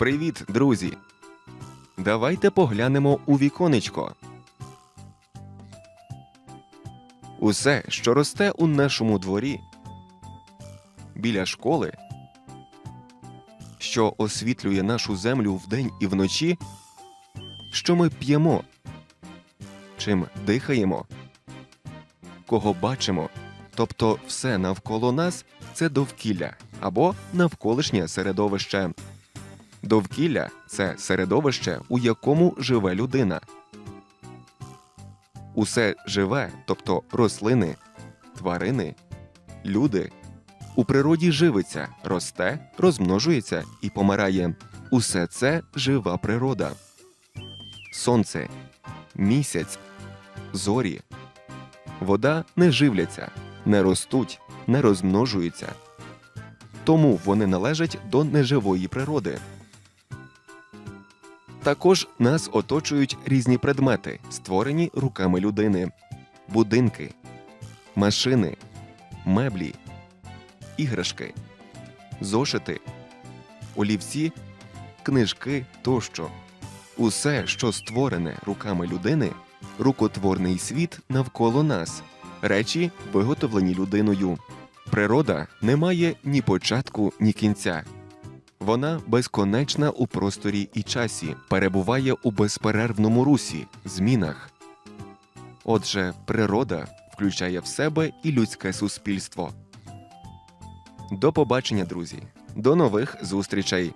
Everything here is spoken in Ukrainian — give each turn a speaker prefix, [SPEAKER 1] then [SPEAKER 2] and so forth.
[SPEAKER 1] Привіт, друзі! Давайте поглянемо у віконечко. Усе, що росте у нашому дворі, біля школи, що освітлює нашу землю вдень і вночі, що ми п'ємо, чим дихаємо, кого бачимо, тобто все навколо нас це довкілля або навколишнє середовище. Довкілля це середовище, у якому живе людина. Усе живе, тобто рослини, тварини, люди. У природі живиться, росте, розмножується і помирає. Усе це жива природа. Сонце, місяць, зорі. Вода не живляться, не ростуть, не розмножуються. Тому вони належать до неживої природи. Також нас оточують різні предмети, створені руками людини: будинки, машини, меблі, іграшки, зошити, олівці, книжки тощо. Усе, що створене руками людини, рукотворний світ навколо нас, речі, виготовлені людиною. Природа не має ні початку, ні кінця. Вона безконечна у просторі і часі, перебуває у безперервному русі, змінах. Отже, природа включає в себе і людське суспільство. До побачення, друзі! До нових зустрічей!